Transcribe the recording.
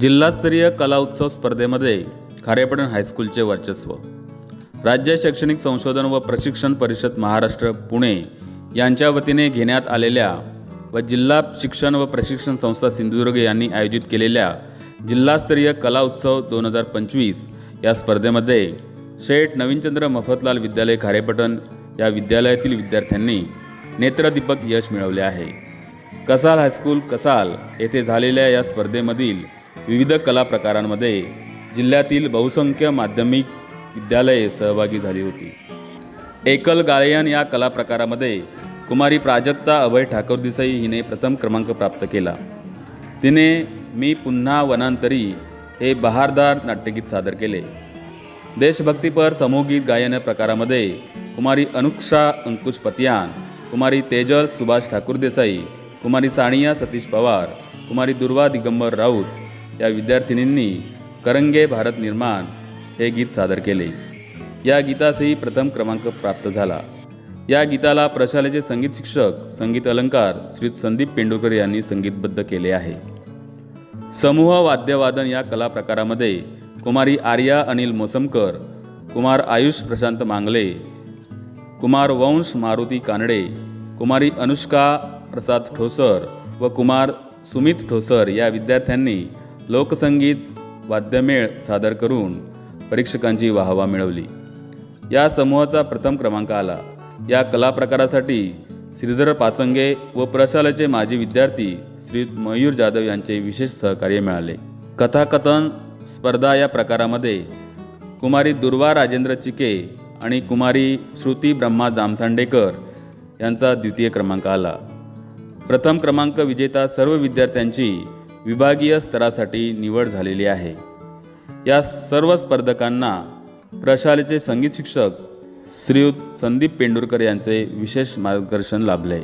जिल्हास्तरीय कला उत्सव स्पर्धेमध्ये खारेपटण हायस्कूलचे वर्चस्व. राज्य शैक्षणिक संशोधन व प्रशिक्षण परिषद महाराष्ट्र पुणे यांच्या वतीने घेण्यात आलेल्या व जिल्हा शिक्षण व प्रशिक्षण संस्था सिंधुदुर्ग यांनी आयोजित केलेल्या जिल्हास्तरीय कला उत्सव दोन हजार पंचवीस या स्पर्धेमध्ये शेठ नवीनचंद्र मफतलाल विद्यालय खारेपटण या विद्यालयातील विद्यार्थ्यांनी नेत्रदीपक यश मिळवले आहे. कसाल हायस्कूल कसाल येथे झालेल्या या स्पर्धेमधील विविध कला प्रकारांमध्ये जिल्ह्यातील बहुसंख्य माध्यमिक विद्यालये सहभागी झाली होती. एकल गायन या कला प्रकारामध्ये कुमारी प्राजक्ता अभय ठाकूर देसाई हिने प्रथम क्रमांक प्राप्त केला. तिने मी पुन्हा वनांतरी हे बहारदार नाट्यगीत सादर केले. देशभक्तीपर समूहगीत गायन प्रकारामध्ये कुमारी अनुक्षा अंकुश पतियान कुमारी तेजल सुभाष ठाकूर देसाई कुमारी सानिया सतीश पवार कुमारी दुर्वा दिगंबर राऊत या विद्यार्थिनींनी करंगे भारत निर्माण हे गीत सादर केले. या गीतासही प्रथम क्रमांक प्राप्त झाला. या गीताला प्रशालेचे संगीत शिक्षक संगीत अलंकार श्री संदीप पेंडुरकर यांनी संगीतबद्ध केले आहे. समूह वाद्यवादन या कला प्रकारामध्ये कुमारी आर्या अनिल मोसमकर कुमार आयुष प्रशांत मांगले कुमार वंश मारुती कानडे कुमारी अनुष्का प्रसाद ठोसर व कुमार सुमित ठोसर या विद्यार्थ्यांनी लोकसंगीत वाद्यमेळ सादर करून परीक्षकांची वाहवा मिळवली. या समूहाचा प्रथम क्रमांक आला. या कला प्रकारासाठी श्रीधर पाचंगे व प्रशालेचे माजी विद्यार्थी श्री मयूर जाधव यांचे विशेष सहकार्य मिळाले. कथाकथन स्पर्धा या प्रकारामध्ये कुमारी दुर्वा राजेंद्र चिके आणि कुमारी श्रुती ब्रह्मा जामसांडेकर यांचा द्वितीय क्रमांक आला. प्रथम क्रमांक विजेता सर्व विद्यार्थ्यांची विभागीय स्तरासाठी निवड झालेली आहे. या सर्व स्पर्धकांना प्रशालेचे संगीत शिक्षक श्रीयुत संदीप पेंडुरकर यांचे विशेष मार्गदर्शन लाभले